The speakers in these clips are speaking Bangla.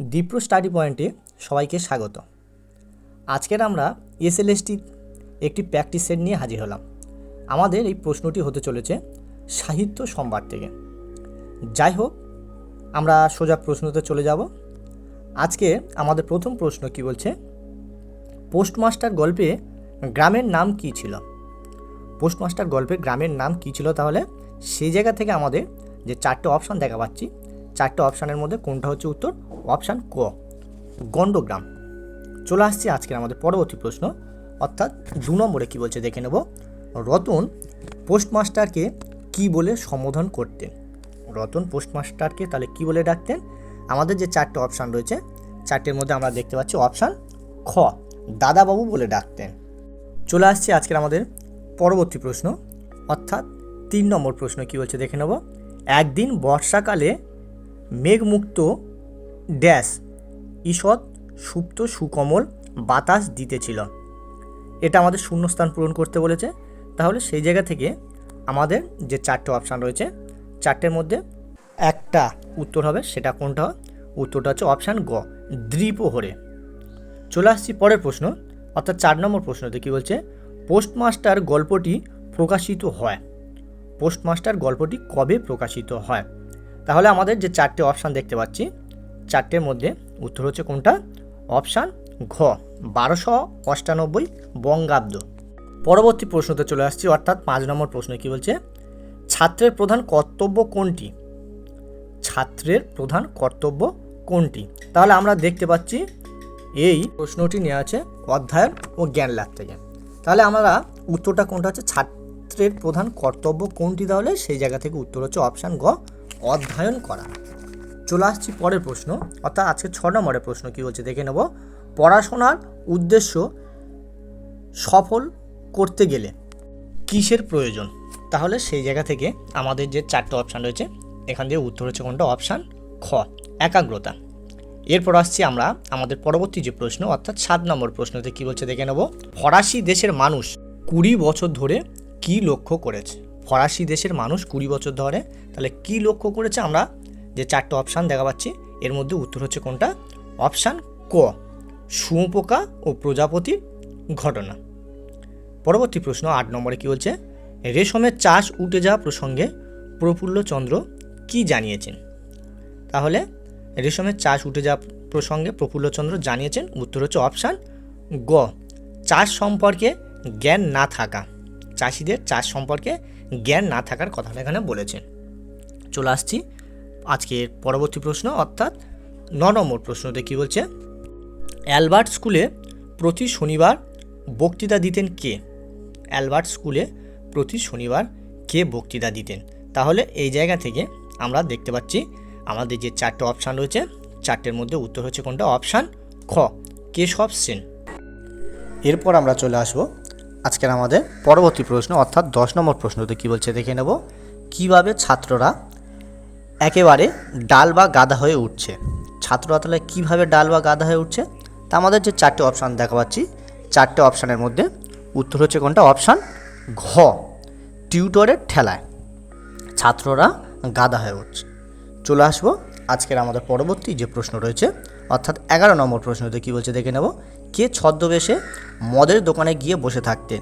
দীপ্র স্টাডি পয়েন্টে সবাইকে স্বাগত। আজকের আমরা এসএলএসটি একটি প্র্যাকটিস সেট নিয়ে হাজির হলাম। আমাদের এই প্রশ্নটি হতে চলেছে সাহিত্য সম্ভার থেকে। যাই হোক, আমরা সোজা প্রশ্নতে চলে যাব। আজকে আমাদের প্রথম প্রশ্ন কি বলছে? পোস্টমাস্টার গল্পে গ্রামের নাম কি ছিল? পোস্টমাস্টার গল্পে গ্রামের নাম কি ছিল তাহলে? সেই জায়গা থেকে আমাদের যে চারটে অপশান দেখা পাচ্ছি চারটে অপশানের মধ্যে কোনটা হচ্ছে উত্তর? অপশান ক। গণ্ডগ্রাম চলে আসছি আজকের আমাদের পরবর্তী প্রশ্ন। অর্থাৎ দু নম্বরে কী বলছে দেখে নেব। রতন পোস্টমাস্টারকে কি বলে সম্বোধন করতেন? রতন পোস্টমাস্টারকে তাহলে কি বলে ডাকতেন? আমাদের যে চারটে অপশান রয়েছে, চারটের মধ্যে আমরা দেখতে পাচ্ছি অপশান খ। দাদাবাবু বলে ডাকতেন। চলে আসছি আজকের আমাদের পরবর্তী প্রশ্ন। অর্থাৎ তিন নম্বর প্রশ্ন কি বলছে দেখে নেব। একদিন বর্ষাকালে মেঘমুক্ত ড্যাশ ঈষৎ সুপ্ত সুকমল বাতাস দিতেছিল। এটা আমাদের শূন্যস্থান পূরণ করতে বলেছে। তাহলে সেই জায়গা থেকে আমাদের যে চারটে অপশান রয়েছে, চারটের মধ্যে একটা উত্তর হবে, সেটা কোনটা? উত্তরটা হচ্ছে অপশান গ দ্বিপ্রহরে চলে আসছি পরের প্রশ্ন, অর্থাৎ চার নম্বর প্রশ্নতে কী বলছে? পোস্টমাস্টার গল্পটি প্রকাশিত হয়। পোস্টমাস্টার গল্পটি কবে প্রকাশিত হয়? তাহলে আমাদের যে চারটে অপশান দেখতে পাচ্ছি, চারটের মধ্যে উত্তর হচ্ছে কোনটা? অপশান ঘ, বারোশো অষ্টানব্বই বঙ্গাব্দ। পরবর্তী প্রশ্নতে চলে আসছি, অর্থাৎ পাঁচ নম্বর প্রশ্ন কি বলছে? ছাত্রের প্রধান কর্তব্য কোনটি? ছাত্রের প্রধান কর্তব্য কোনটি? তাহলে আমরা দেখতে পাচ্ছি, এই প্রশ্নটি নেওয়া আছে অধ্যায়ন ও জ্ঞান লাভ থেকে। তাহলে আমরা উত্তরটা কোনটা হচ্ছে? ছাত্রের প্রধান কর্তব্য কোনটি তাহলে? সেই জায়গা থেকে উত্তর হচ্ছে অপশান গ অধ্যয়ন করা। চলে আসছি পরের প্রশ্ন, অর্থাৎ আজকে ছ নম্বরের প্রশ্ন কি বলছে দেখে নেব। পড়াশোনার উদ্দেশ্য সফল করতে গেলে কিসের প্রয়োজন? তাহলে সেই জায়গা থেকে আমাদের যে চারটে অপশান রয়েছে, এখান দিয়ে উত্তর হচ্ছে কোনটা? অপশান খ, একাগ্রতা। এরপর আসছি আমরা আমাদের পরবর্তী যে প্রশ্ন, অর্থাৎ সাত নম্বর প্রশ্নতে কি বলছে দেখে নেব। ফরাসি দেশের মানুষ কুড়ি বছর ধরে কি লক্ষ্য করেছে? ফরাসি দেশের মানুষ কুড়ি বছর ধরে। তাহলে কি লক্ষ্য করেছে আমরা? যে চারটে অপশান দেখা পাচ্ছি। এর মধ্যে উত্তর হচ্ছে কোনটা? অপশান ক, শুঁয়োপোকা ও প্রজাপতির ঘটনা। পরবর্তী প্রশ্ন আট নম্বরে কি বলছে? রেশমের চাষ উঠে যাওয়া প্রসঙ্গে প্রফুল্লচন্দ্র কি জানিয়েছেন? তাহলে রেশমের চাষ উঠে যাওয়া প্রসঙ্গে প্রফুল্লচন্দ্র জানিয়েছেন। উত্তর হচ্ছে অপশান গ, চাষ সম্পর্কে জ্ঞান না থাকা। চাষিদের চাষ সম্পর্কে জ্ঞান না থাকার কথাটা এখানে বলেছেন। চলে আসছি আজকের পরবর্তী প্রশ্ন, অর্থাৎ ন নম্বর প্রশ্নতে কী বলছে? অ্যালবার্ট স্কুলে প্রতি শনিবার বক্তৃতা দিতেন কে? অ্যালবার্ট স্কুলে প্রতি শনিবার কে বক্তৃতা দিতেন? তাহলে এই জায়গা থেকে আমরা দেখতে পাচ্ছি আমাদের যে চারটে অপশান রয়েছে, চারটের মধ্যে উত্তর হচ্ছে কোনটা? অপশান খ কেশব সেন এরপর আমরা চলে আসব আজকের আমাদের পরবর্তী প্রশ্ন, অর্থাৎ দশ নম্বর প্রশ্নতে কী বলছে দেখে নেব। কীভাবে ছাত্ররা একেবারে ডাল বা গাদা হয়ে উঠছে? ছাত্ররা তাহলে কীভাবে ডাল বা গাদা হয়ে উঠছে? তা আমাদের যে চারটে অপশান দেখা পাচ্ছি চারটে অপশানের মধ্যে উত্তর হচ্ছে কোনটা? অপশান ঘ টিউটরের ঠেলায় ছাত্ররা গাদা হয়ে উঠছে। চলে আসব আজকের আমাদের পরবর্তী যে প্রশ্ন রয়েছে, অর্থাৎ এগারো নম্বর প্রশ্নতে কী বলছে দেখে নেব। কে ছদ্মবেশে মদের দোকানে গিয়ে বসে থাকতেন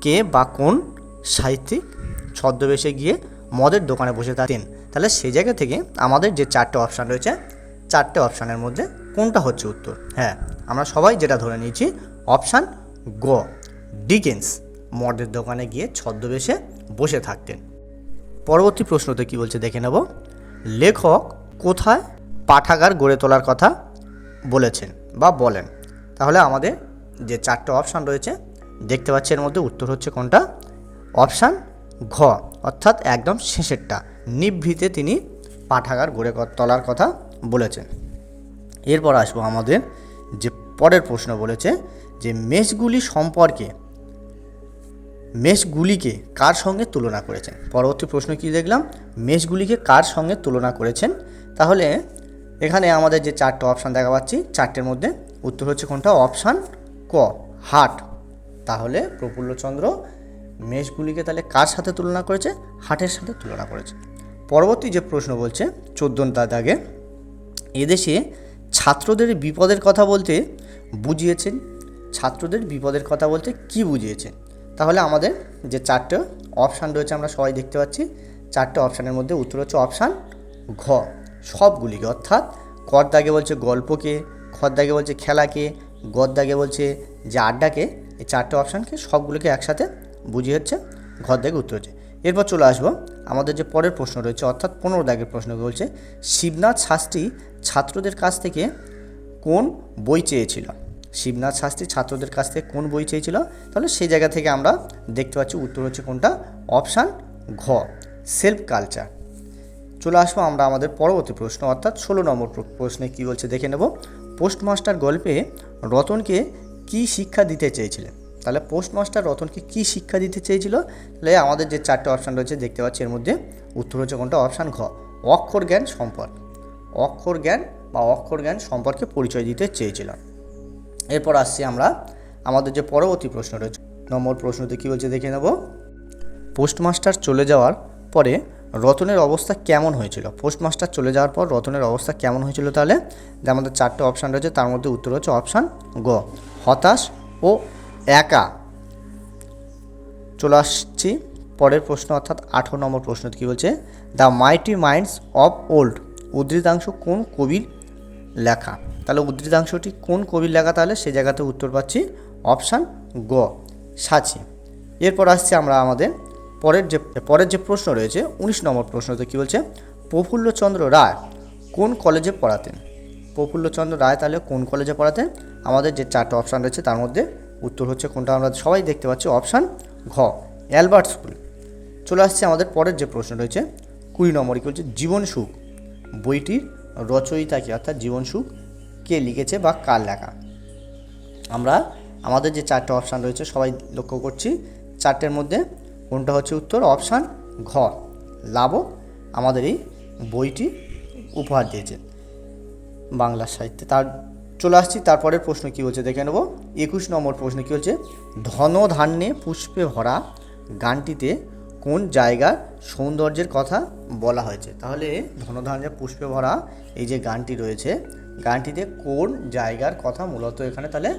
কে বা কোন সাহিত্যিক ছদ্মবেশে গিয়ে মদের দোকানে বসে থাকতেন? তাহলে সেই জায়গা থেকে আমাদের যে চারটে অপশান রয়েছে, চারটে অপশানের মধ্যে কোনটা হচ্ছে উত্তর? হ্যাঁ আমরা সবাই যেটা ধরে নিয়েছি অপশান গ, ডিকেন্স মদের দোকানে গিয়ে ছদ্মবেশে বসে থাকতেন। পরবর্তী প্রশ্নতে কি বলছে দেখে নেব। লেখক কোথায় পাঠাগার গড়ে তোলার কথা বলেছেন বা বলেন। তাহলে আমাদের যে চারটে অপশান রয়েছে, দেখতে পাচ্ছি এর মধ্যে উত্তর হচ্ছে কোনটা? অপশান ঘ, অর্থাৎ একদম শেষেরটা। নিভৃতে তিনি পাঠাগার গড়ে তোলার কথা বলেছেন। এরপর আসব আমাদের যে পরের প্রশ্ন বলেছে যে মেষগুলি সম্পর্কে, মেষগুলিকে কার সঙ্গে তুলনা করেছেন? পরবর্তী প্রশ্ন কি দেখলাম? মেষগুলিকে কার সঙ্গে তুলনা করেছেন? তাহলে এখানে আমাদের যে চারটে অপশান দেখা পাচ্ছি, চারটের মধ্যে উত্তর হচ্ছে কোনটা? অপশান ক, হাট। তাহলে প্রফুল্লচন্দ্র মেষগুলিকে তাহলে কার সাথে তুলনা করেছে? হাটের সাথে তুলনা করেছে। পরবর্তী যে প্রশ্ন বলছে চোদ্দোর দাগে এদেশে ছাত্রদের বিপদের কথা বলতে বুঝিয়েছেন। ছাত্রদের বিপদের কথা বলতে কি বুঝিয়েছেন? তাহলে আমাদের যে চারটে অপশান রয়েছে আমরা সবাই দেখতে পাচ্ছি। চারটে অপশানের মধ্যে উত্তর হচ্ছে অপশান ঘ। সবগুলিকে, অর্থাৎ কর দাগে বলছে গল্পকে খর দাগে বলছে খেলাকে গর দাগে বলছে যে আড্ডাকে, এই চারটে অপশানকে সবগুলোকে একসাথে বুঝিয়ে হচ্ছে, ঘর উত্তর হচ্ছে। এরপর চলে আসব, আমাদের যে পরের প্রশ্ন রয়েছে, অর্থাৎ পনেরো দাগের প্রশ্ন বলছে, শিবনাথ শাস্ত্রী ছাত্রদের কাছ থেকে কোন বই চেয়েছিল? শিবনাথ শাস্ত্রী ছাত্রদের কাছ থেকে কোন বই চেয়েছিল? তাহলে সেই জায়গা থেকে আমরা দেখতে পাচ্ছি উত্তর হচ্ছে কোনটা? অপশান ঘ, সেলফ কালচার। চলে আসব আমরা আমাদের পরবর্তী প্রশ্ন, অর্থাৎ ষোলো নম্বর প্র- প্রশ্নে কী বলছে, দেখে নেব। পোস্টমাস্টার গল্পে রতনকে কি শিক্ষা দিতে চেয়েছিলেন? তাহলে পোস্টমাস্টার রতনকে কি শিক্ষা দিতে চেয়েছিল? তাহলে আমাদের যে চারটে অপশান রয়েছে দেখতে পাচ্ছি, এর মধ্যে উত্তর হচ্ছে কোনটা অপশান ঘ, অক্ষর জ্ঞান সম্পর্ক। অক্ষর জ্ঞান বা অক্ষর জ্ঞান সম্পর্কে পরিচয় দিতে চেয়েছিল এরপর আসছি আমরা, আমাদের যে পরবর্তী প্রশ্ন রয়েছে, নম্বর প্রশ্নতে কী বলছে দেখে নেব। পোস্টমাস্টার চলে যাওয়ার পরে রতনের অবস্থা কেমন হয়েছিল? পোস্টমাস্টার চলে যাওয়ার পর রতনের অবস্থা কেমন হয়েছিল তাহলে? যে আমাদের চারটে অপশান রয়েছে, তার মধ্যে উত্তর হচ্ছে অপশান গ। হতাশ ও একা। চলে আসছি পরের প্রশ্ন, অর্থাৎ আঠেরো নম্বর প্রশ্ন কী বলছে the mighty minds of old উদ্ধৃতাংশ কোন কবির লেখা? তাহলে উদ্ধৃতাংশটি কোন কবির লেখা? তাহলে সে জায়গাতে উত্তর পাচ্ছি অপশান গ। সাচি এরপর আসছি আমরা আমাদের পরের যে পরের যে প্রশ্ন রয়েছে, উনিশ নম্বর প্রশ্নতে কী বলছে? প্রফুল্লচন্দ্র রায় কোন কলেজে পড়াতেন? প্রফুল্লচন্দ্র রায় তাহলে কোন কলেজে পড়াতেন? আমাদের যে চারটে অপশান রয়েছে, তার মধ্যে উত্তর হচ্ছে কোনটা আমরা সবাই দেখতে পাচ্ছি অপশান ঘ, অ্যালবার্ট স্কুল। চলে আসছে আমাদের পরের যে প্রশ্ন রয়েছে, কুড়ি নম্বর কি হচ্ছে জীবন সুখ। বইটির রচয়িতা কি, অর্থাৎ জীবন সুখ, কে লিখেছে বা কার লেখা? আমরা আমাদের যে চারটে অপশান রয়েছে, সবাই লক্ষ্য করছি। চারটের মধ্যে কোনটা হচ্ছে উত্তর? অপশান ঘ। লাভক আমাদের এই বইটি উপহার দিয়েছে বাংলা সাহিত্যে। তার, চলে আসছি, তারপরের প্রশ্ন কী হচ্ছে দেখে নেব। একুশ নম্বর প্রশ্ন কী হচ্ছে? ধন ধান্যে পুষ্পে ভরা গানটিতে কোন জায়গার সৌন্দর্যের কথা বলা হয়েছে? তাহলে ধনধান্যে পুষ্পে ভরা এই যে গানটি রয়েছে, গানটিতে কোন জায়গার কথা মূলত এখানে তাহলে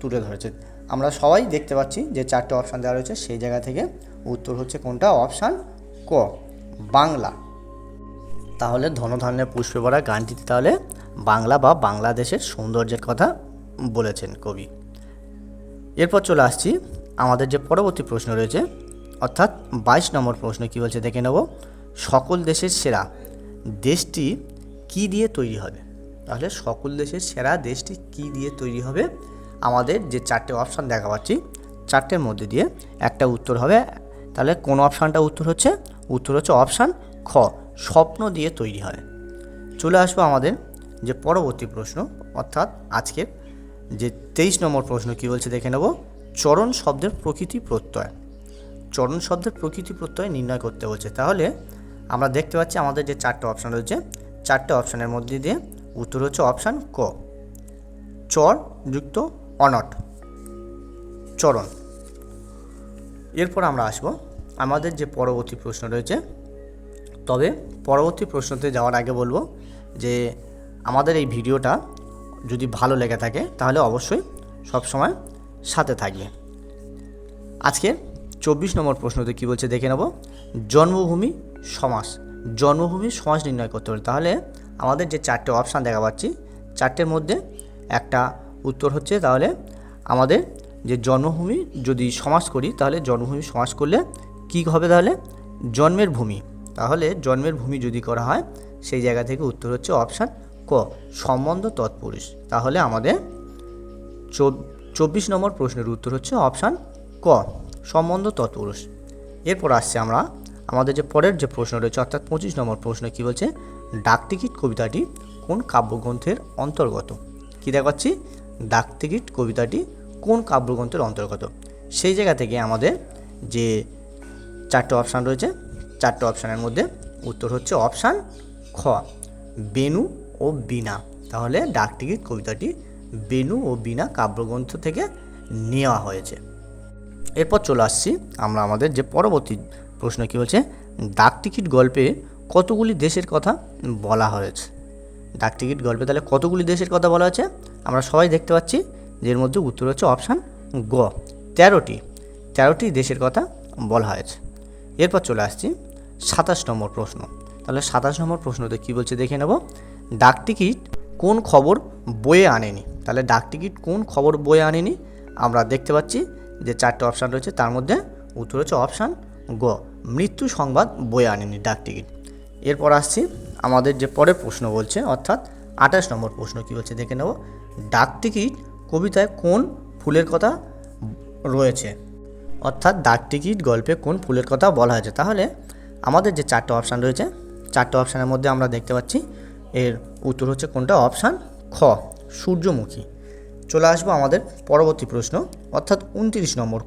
তুলে ধরেছে? আমরা সবাই দেখতে পাচ্ছি যে চারটে অপশান দেওয়া রয়েছে, সেই জায়গা থেকে উত্তর হচ্ছে কোনটা? অপশান ক, বাংলা। তাহলে ধনধান্যে পুষ্পে ভরা গানটিতে তাহলে বাংলা বা বাংলাদেশের সৌন্দর্যের কথা বলেছেন কবি। এরপর চলে আসছি, আমাদের যে পরবর্তী প্রশ্ন রয়েছে, অর্থাৎ বাইশ নম্বর প্রশ্ন কী বলছে দেখে নেব। সকল দেশের সেরা দেশটি কি দিয়ে তৈরি হবে? তাহলে সকল দেশের সেরা দেশটি কি দিয়ে তৈরি হবে? আমাদের যে চারটে অপশান দেখা পাচ্ছি চারটের মধ্যে দিয়ে একটা উত্তর হবে তাহলে কোন অপশানটা উত্তর হচ্ছে? উত্তর হচ্ছে অপশান খ, স্বপ্ন দিয়ে তৈরি হয়। চলে আসব আমাদের যে পরবর্তী প্রশ্ন, অর্থাৎ আজকের যে তেইশ নম্বর প্রশ্ন কী বলছে দেখে নেব। চরণ শব্দের প্রকৃতি প্রত্যয়। চরণ শব্দের প্রকৃতি প্রত্যয় নির্ণয় করতে বলছে। তাহলে আমরা দেখতে পাচ্ছি আমাদের যে চারটে অপশান রয়েছে, চারটে অপশানের মধ্যে দিয়ে উত্তর হচ্ছে অপশান ক। চর যুক্ত অনট। চরণ। এরপর আমরা আসব আমাদের যে পরবর্তী প্রশ্ন রয়েছে, তবে পরবর্তী প্রশ্নতে যাওয়ার আগে বলব যে আমাদের এই ভিডিওটা যদি ভালো লেগে থাকে, তাহলে অবশ্যই সবসময় সাথে থাকবে। আজকে চব্বিশ নম্বর প্রশ্নতে কী বলছে দেখে নেব। জন্মভূমি সমাস। জন্মভূমি সমাস নির্ণয় করতে হবে। তাহলে আমাদের যে চারটে অপশান দেখা পাচ্ছি, চারটের মধ্যে একটা উত্তর হচ্ছে, তাহলে আমাদের যে জন্মভূমি যদি সমাস করি, তাহলে জন্মভূমি সমাস করলে কী হবে তাহলে? জন্মের ভূমি। তাহলে জন্মের ভূমি যদি করা হয়, সেই জায়গা থেকে উত্তর হচ্ছে অপশান ক, সম্বন্ধ তৎপুরুষ। তাহলে আমাদের চব- চব্বিশ নম্বর প্রশ্নের উত্তর হচ্ছে অপশান ক, সম্বন্ধ তৎপুরুষ। এরপর আসছে আমরা, আমাদের যে পরের যে প্রশ্ন রয়েছে, অর্থাৎ পঁচিশ নম্বর প্রশ্ন কী বলছে? ডাকটিকিট কবিতাটি কোন কাব্যগ্রন্থের অন্তর্গত? কী দেখাচ্ছি? ডাকটিকিট কবিতাটি কোন কাব্যগ্রন্থের অন্তর্গত? সেই জায়গা থেকে আমাদের যে চারটে অপশান রয়েছে। চারটে অপশানের মধ্যে উত্তর হচ্ছে অপশান খ, বেনু ও বীণা। তাহলে ডাকটিকিট কবিতাটি বেনু ও বীণা কাব্যগ্রন্থ থেকে নেওয়া হয়েছে। এরপর চলে আসছি আমরা আমাদের যে পরবর্তী প্রশ্ন কী হচ্ছে ডাকটিকিট গল্পে কতগুলি দেশের কথা বলা হয়েছে? ডাক টিকিট গল্পে তাহলে কতগুলি দেশের কথা বলা হয়েছে? আমরা সবাই দেখতে পাচ্ছি যে এর মধ্যে উত্তর হচ্ছে অপশান গ। তেরোটি তেরোটি দেশের কথা বলা হয়েছে। এরপর চলে আসছি সাতাশ নম্বর প্রশ্ন। তাহলে সাতাশ নম্বর প্রশ্নতে কী বলছে দেখে নেব। ডাক টিকিট কোন খবর বয়ে আনেনি? তাহলে ডাক টিকিট কোন খবর বয়ে আনেনি? আমরা দেখতে পাচ্ছি যে চারটে অপশান রয়েছে, তার মধ্যে উত্তর হচ্ছে অপশান গ, মৃত্যু সংবাদ বয়ে আনেনি ডাক টিকিট এরপর আসছি, আমাদের যে পরের প্রশ্ন বলছে, অর্থাৎ আঠাশ নম্বর প্রশ্ন কী বলছে দেখে নেব। ডাক টিকিট কবিতায় কোন ফুলের কথা রয়েছে? অর্থাৎ ডাক টিকিট, গল্পে কোন ফুলের কথা বলা হয়েছে। তাহলে আমাদের যে চারটে অপশান রয়েছে, চারটে অপশানের মধ্যে আমরা দেখতে পাচ্ছি, এর উত্তর হচ্ছে কোনটা? অপশান খ, সূর্যমুখী। চলে আসব আমাদের পরবর্তী প্রশ্ন, অর্থাৎ উনত্রিশ নম্বর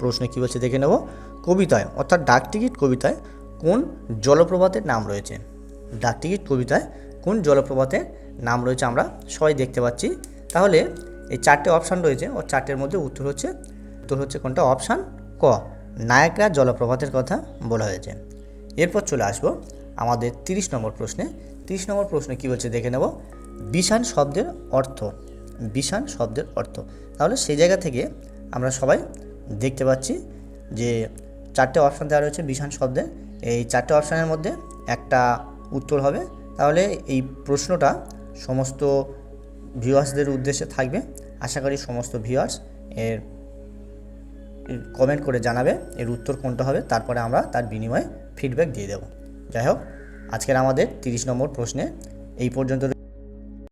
প্রশ্নে কী বলছে দেখে নেব, কবিতায়, অর্থাৎ ডাক টিকিট কবিতায় কোন জলপ্রপাতের নাম রয়েছে? ডাক টিকিট কবিতায় কোন জলপ্রপাতের নাম রয়েছে আমরা সবাই দেখতে পাচ্ছি। তাহলে এই চারটে অপশান রয়েছে, ও চারটের মধ্যে উত্তর হচ্ছে উত্তর হচ্ছে কোনটা? অপশান ক। নায়করা জলপ্রপাতের কথা বলা হয়েছে। এরপর চলে আসব আমাদের তিরিশ নম্বর প্রশ্নে। তিরিশ নম্বর প্রশ্নে কী বলছে দেখে নেব। বিষাণ শব্দের অর্থ। বিষাণ শব্দের অর্থ। তাহলে সেই জায়গা থেকে আমরা সবাই দেখতে পাচ্ছি যে চারটে অপশান দেওয়া রয়েছে বিষাণ শব্দের এই চারটে অপশানের মধ্যে একটা উত্তর হবে। তাহলে এই প্রশ্নটা সমস্ত ভিউয়ার্সদের উদ্দেশ্যে থাকবে। আশা করি সমস্ত ভিউয়ার্স এর কমেন্ট করে জানাবে, এর উত্তর কোনটা হবে, তারপরে আমরা তার বিনিময়ে ফিডব্যাক দিয়ে দেব। যাই হোক, আজকের আমাদের তিরিশ নম্বর প্রশ্নে এই পর্যন্ত